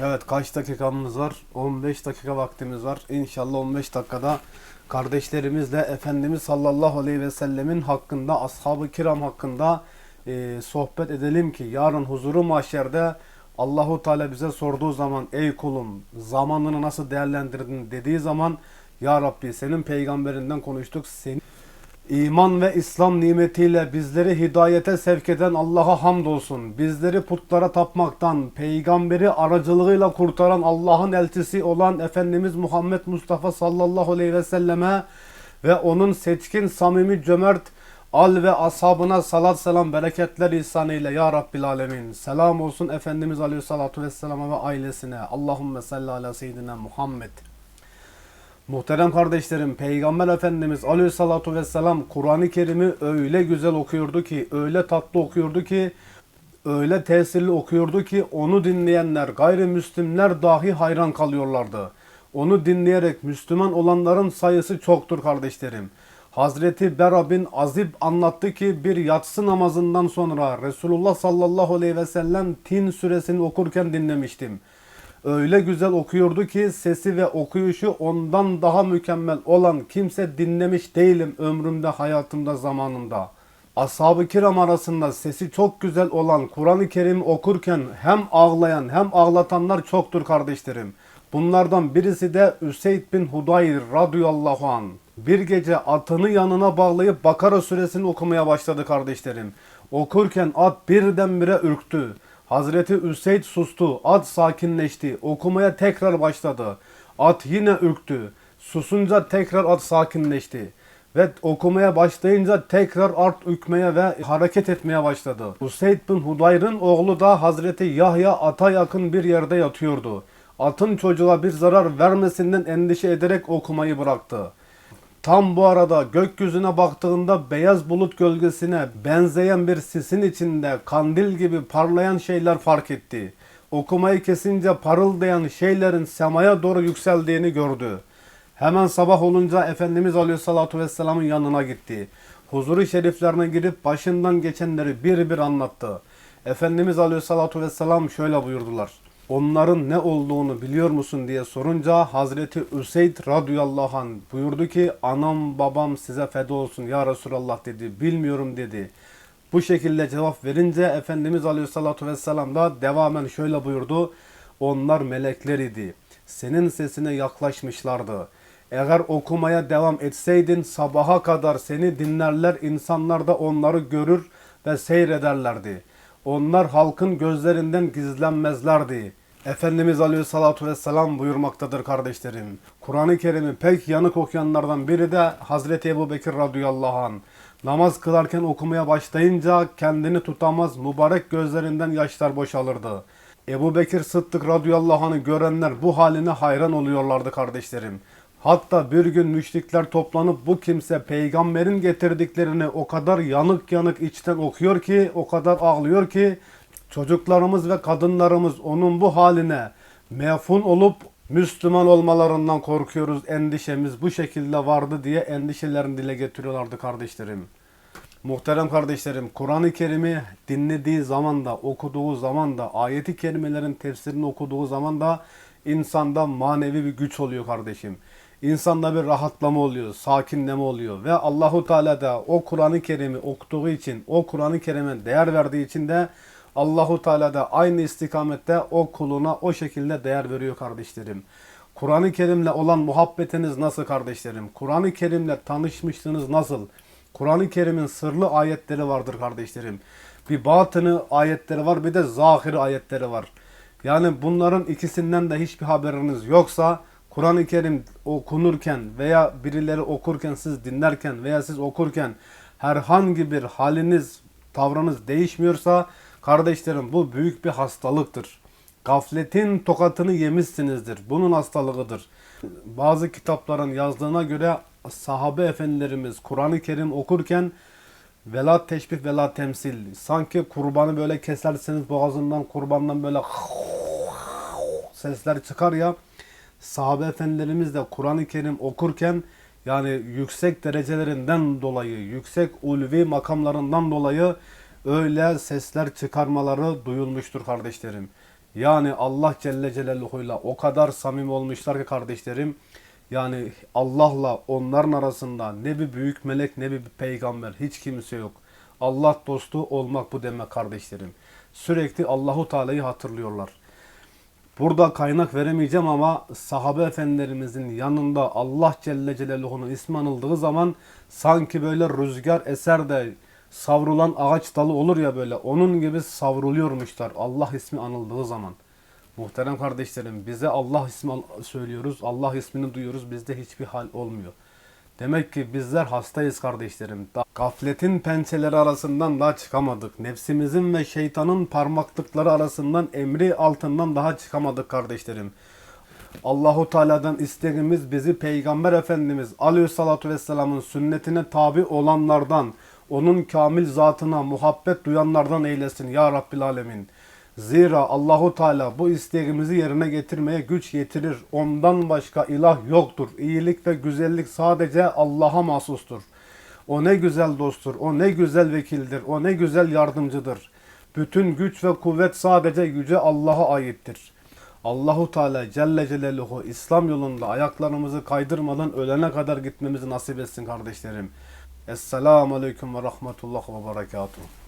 Evet kaç dakikamız var? 15 dakika vaktimiz var. İnşallah 15 dakikada kardeşlerimizle Efendimiz sallallahu aleyhi ve sellemin hakkında, ashab-ı kiram hakkında e, sohbet edelim ki yarın huzuru mahşerde Allahu Teala bize sorduğu zaman ey kulum zamanını nasıl değerlendirdin dediği zaman ya Rabbi senin peygamberinden konuştuk. Senin İman ve İslam nimetiyle bizleri hidayete sevk eden Allah'a hamdolsun. Bizleri putlara tapmaktan, peygamberi aracılığıyla kurtaran Allah'ın elçisi olan Efendimiz Muhammed Mustafa sallallahu aleyhi ve selleme ve onun seçkin, samimi, cömert al ve ashabına salat selam bereketler ihsanıyla ya Rabbil alemin. Selam olsun Efendimiz aleyhissalatu vesselama ve ailesine. Allahümme salli ala seyyidina Muhammed. Muhterem kardeşlerim, Peygamber Efendimiz Aleyhissalatu Vesselam Kur'an-ı Kerim'i öyle güzel okuyordu ki, öyle tatlı okuyordu ki, öyle tesirli okuyordu ki onu dinleyenler, gayrimüslimler dahi hayran kalıyorlardı. Onu dinleyerek Müslüman olanların sayısı çoktur kardeşlerim. Hazreti Bera bin Azib anlattı ki bir yatsı namazından sonra Resulullah sallallahu aleyhi ve sellem Tin suresini okurken dinlemiştim öyle güzel okuyordu ki sesi ve okuyuşu ondan daha mükemmel olan kimse dinlemiş değilim ömrümde, hayatımda, zamanımda. Ashab-ı kiram arasında sesi çok güzel olan Kur'an-ı Kerim okurken hem ağlayan hem ağlatanlar çoktur kardeşlerim. Bunlardan birisi de Üseyd bin Hudayr radıyallahu an. Bir gece atını yanına bağlayıp Bakara suresini okumaya başladı kardeşlerim. Okurken at birdenbire ürktü. Hazreti Üseyd sustu. At sakinleşti. Okumaya tekrar başladı. At yine ürktü. Susunca tekrar at sakinleşti. Ve okumaya başlayınca tekrar at ürkmeye ve hareket etmeye başladı. Useyd bin Hudayr'ın oğlu da Hazreti Yahya ata yakın bir yerde yatıyordu. Atın çocuğa bir zarar vermesinden endişe ederek okumayı bıraktı. Tam bu arada gökyüzüne baktığında beyaz bulut gölgesine benzeyen bir sisin içinde kandil gibi parlayan şeyler fark etti. Okumayı kesince parıldayan şeylerin semaya doğru yükseldiğini gördü. Hemen sabah olunca Efendimiz Aleyhisselatü Vesselam'ın yanına gitti. Huzuru şeriflerine girip başından geçenleri bir bir anlattı. Efendimiz Aleyhisselatü Vesselam şöyle buyurdular onların ne olduğunu biliyor musun diye sorunca Hazreti Üseyd radıyallahu anh buyurdu ki anam babam size feda olsun ya Resulallah dedi bilmiyorum dedi. Bu şekilde cevap verince Efendimiz aleyhissalatu vesselam da devamen şöyle buyurdu. Onlar melekler idi. Senin sesine yaklaşmışlardı. Eğer okumaya devam etseydin sabaha kadar seni dinlerler insanlar da onları görür ve seyrederlerdi.'' Onlar halkın gözlerinden gizlenmezlerdi. Efendimiz Aleyhissalatu Vesselam buyurmaktadır kardeşlerim. Kur'an-ı Kerim'i pek yanık okuyanlardan biri de Hazreti Ebu Bekir radıyallahu anh. Namaz kılarken okumaya başlayınca kendini tutamaz mübarek gözlerinden yaşlar boşalırdı. Ebu Bekir Sıddık radıyallahu anh'ı görenler bu haline hayran oluyorlardı kardeşlerim. Hatta bir gün müşrikler toplanıp bu kimse peygamberin getirdiklerini o kadar yanık yanık içten okuyor ki, o kadar ağlıyor ki çocuklarımız ve kadınlarımız onun bu haline mefun olup Müslüman olmalarından korkuyoruz. Endişemiz bu şekilde vardı diye endişelerini dile getiriyorlardı kardeşlerim. Muhterem kardeşlerim, Kur'an-ı Kerim'i dinlediği zaman da, okuduğu zaman da, ayeti kerimelerin tefsirini okuduğu zaman da insanda manevi bir güç oluyor kardeşim. İnsanda bir rahatlama oluyor, sakinleme oluyor ve Allahu Teala da o Kur'an-ı Kerim'i okuduğu için, o Kur'an-ı Kerim'e değer verdiği için de Allahu Teala da aynı istikamette o kuluna o şekilde değer veriyor kardeşlerim. Kur'an-ı Kerim'le olan muhabbetiniz nasıl kardeşlerim? Kur'an-ı Kerim'le tanışmışlığınız nasıl? Kur'an-ı Kerim'in sırlı ayetleri vardır kardeşlerim. Bir batını ayetleri var bir de zahiri ayetleri var. Yani bunların ikisinden de hiçbir haberiniz yoksa Kur'an-ı Kerim okunurken veya birileri okurken siz dinlerken veya siz okurken herhangi bir haliniz, tavrınız değişmiyorsa kardeşlerim bu büyük bir hastalıktır. Gafletin tokatını yemişsinizdir. Bunun hastalığıdır. Bazı kitapların yazdığına göre sahabe efendilerimiz Kur'an-ı Kerim okurken vela teşbih vela temsil. Sanki kurbanı böyle keserseniz boğazından kurbandan böyle sesler çıkar ya sahabe efendilerimiz de Kur'an-ı Kerim okurken yani yüksek derecelerinden dolayı, yüksek ulvi makamlarından dolayı öyle sesler çıkarmaları duyulmuştur kardeşlerim. Yani Allah Celle Celaluhu'yla o kadar samimi olmuşlar ki kardeşlerim. Yani Allah'la onların arasında ne bir büyük melek ne bir peygamber hiç kimse yok. Allah dostu olmak bu demek kardeşlerim. Sürekli Allahu Teala'yı hatırlıyorlar. Burada kaynak veremeyeceğim ama sahabe efendilerimizin yanında Allah Celle Celaluhu'nun ismi anıldığı zaman sanki böyle rüzgar eser de savrulan ağaç dalı olur ya böyle onun gibi savruluyormuşlar Allah ismi anıldığı zaman. Muhterem kardeşlerim bize Allah ismi söylüyoruz, Allah ismini duyuyoruz bizde hiçbir hal olmuyor. Demek ki bizler hastayız kardeşlerim. Da- Gafletin pençeleri arasından daha çıkamadık. Nefsimizin ve şeytanın parmaklıkları arasından emri altından daha çıkamadık kardeşlerim. Allahu Teala'dan isteğimiz bizi Peygamber Efendimiz Aleyhissalatu Vesselam'ın sünnetine tabi olanlardan, onun kamil zatına muhabbet duyanlardan eylesin ya Rabbil Alemin. Zira Allahu Teala bu isteğimizi yerine getirmeye güç yetirir. Ondan başka ilah yoktur. İyilik ve güzellik sadece Allah'a mahsustur. O ne güzel dosttur, o ne güzel vekildir, o ne güzel yardımcıdır. Bütün güç ve kuvvet sadece yüce Allah'a aittir. Allahu Teala Celle Celaluhu İslam yolunda ayaklarımızı kaydırmadan ölene kadar gitmemizi nasip etsin kardeşlerim. Esselamu Aleyküm ve Rahmetullah ve Berekatuhu.